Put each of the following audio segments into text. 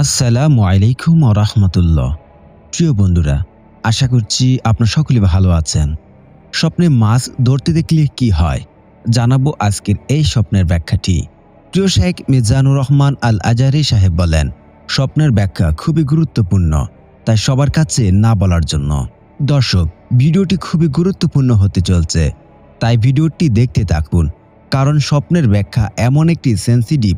আসসালামু আলাইকুম রহমতুল্লাহ। প্রিয় বন্ধুরা, আশা করছি আপনার সকলে ভালো আছেন। স্বপ্নে মাছ ধরতে দেখলে কি হয়? জানাব আজকের এই স্বপ্নের ব্যাখ্যাটি। প্রিয় শেখ মিজানুর রহমান আল আজারি সাহেব বলেন, স্বপ্নের ব্যাখ্যা খুবই গুরুত্বপূর্ণ, তাই সবার কাছে না বলার জন্য। দর্শক, ভিডিওটি খুবই গুরুত্বপূর্ণ হতে চলছে, তাই ভিডিওটি দেখতে থাকুন, কারণ স্বপ্নের ব্যাখ্যা এমন একটি সেন্সিটিভ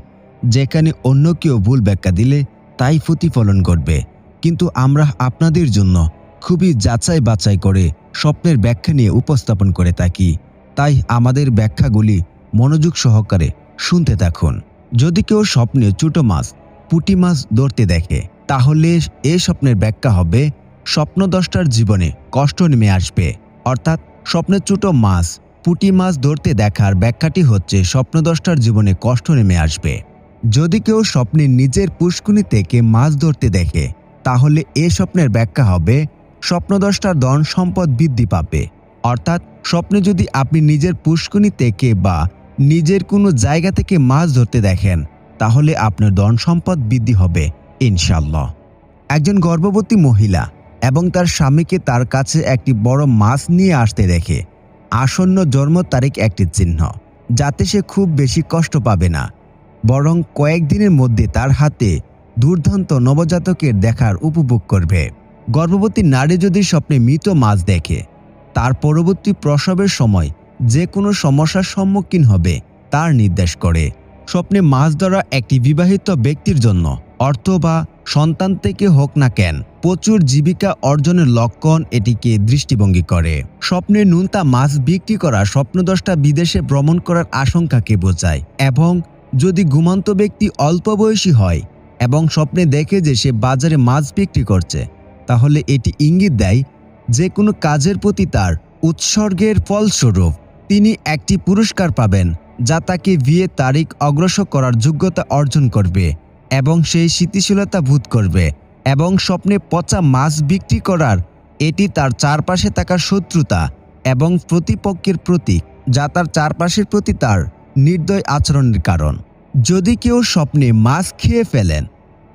যেখানে অন্য কেউ ভুল ব্যাখ্যা দিলে তাই প্রতিফলন ঘটবে। কিন্তু আমরা আপনাদের জন্য খুবই যাচাই বাছাই করে স্বপ্নের ব্যাখ্যা নিয়ে উপস্থাপন করে থাকি। তাই আমাদের ব্যাখ্যাগুলি মনোযোগ সহকারে শুনতে থাকুন। যদি কেউ স্বপ্নে ছোট মাছ, পুঁটি মাছ ধরতে দেখে, তাহলে এ স্বপ্নের ব্যাখ্যা হবে স্বপ্নদ্রষ্টার জীবনে কষ্ট নেমে আসবে। অর্থাৎ স্বপ্নে ছোট মাছ, পুঁটি মাছ ধরতে দেখার ব্যাখ্যাটি হচ্ছে স্বপ্নদ্রষ্টার জীবনে কষ্ট নেমে আসবে। যদি কেউ স্বপ্নে নিজের পুষ্কুনি থেকে মাছ ধরতে দেখে, তাহলে এ স্বপ্নের ব্যাখ্যা হবে, স্বপ্নদ্রষ্টার ধন সম্পদ বৃদ্ধি পাবে। অর্থাৎ স্বপ্নে যদি আপনি নিজের পুষ্কুনি থেকে বা নিজের কোনো জায়গা থেকে মাছ ধরতে দেখেন, তাহলে আপনার ধন সম্পদ বৃদ্ধি হবে ইনশাল্লাহ একজন গর্ভবতী মহিলা এবং তার স্বামীকে তার কাছে একটি বড় মাছ নিয়ে আসতে দেখে, আসন্ন জন্ম তারিখ একটি চিহ্ন, যাতে সে খুব বেশি কষ্ট পাবে না। বরং কয়েকদিনের মধ্যে তার হাতে দুর্দান্ত নবজাতকের দেখার উপভোগ করবে। গর্ভবতী নারী যদি স্বপ্নে মৃত মাছ দেখে, তার পরবর্তী প্রসবের সময় যে কোনো সমস্যার সম্মুখীন হবে তার নির্দেশ করে। স্বপ্নে মাছ ধরা একটি বিবাহিত ব্যক্তির জন্য, অর্থ বা সন্তান থেকে হোক না কেন, প্রচুর জীবিকা অর্জনের লক্ষণ এটিকে দৃষ্টিভঙ্গি করে। স্বপ্নে নুনতা মাছ বিক্রি করা স্বপ্নদশটা বিদেশে ভ্রমণ করার আশঙ্কাকে বোঝায় এবং যদি ঘুমন্ত ব্যক্তি অল্প বয়সী হয় এবং স্বপ্নে দেখে যে সে বাজারে মাছ বিক্রি করছে, তাহলে এটি ইঙ্গিত দেয় যে কোনো কাজের প্রতি তার উৎসর্গের ফলস্বরূপ তিনি একটি পুরস্কার পাবেন যা তাকে বিয়ে তারিখ অগ্রসর করার যোগ্যতা অর্জন করবে এবং সেই স্থিতিশীলতা বোধ করবে এবং স্বপ্নে পচা মাছ বিক্রি করার এটি তার চারপাশে থাকা শত্রুতা এবং প্রতিপক্ষের প্রতীক যা তার চারপাশের প্রতি তার নির্দয় আচরণের কারণ। যদি কেউ স্বপ্নে মাছ খেয়ে ফেলেন,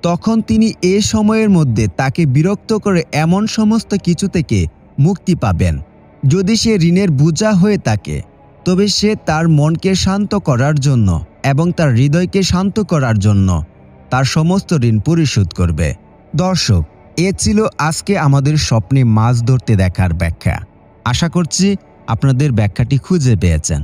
তখন তিনি এ সময়ের মধ্যে তাকে বিরক্ত করে এমন সমস্ত কিছু থেকে মুক্তি পাবেন। যদি সে ঋণের বোঝা হয়ে থাকে, তবে সে তার মনকে শান্ত করার জন্য এবং তার হৃদয়কে শান্ত করার জন্য তার সমস্ত ঋণ পরিশোধ করবে। দর্শক, এ ছিল আজকে আমাদের স্বপ্নে মাছ ধরতে দেখার ব্যাখ্যা। আশা করছি আপনাদের ব্যাখ্যাটি খুঁজে পেয়েছেন।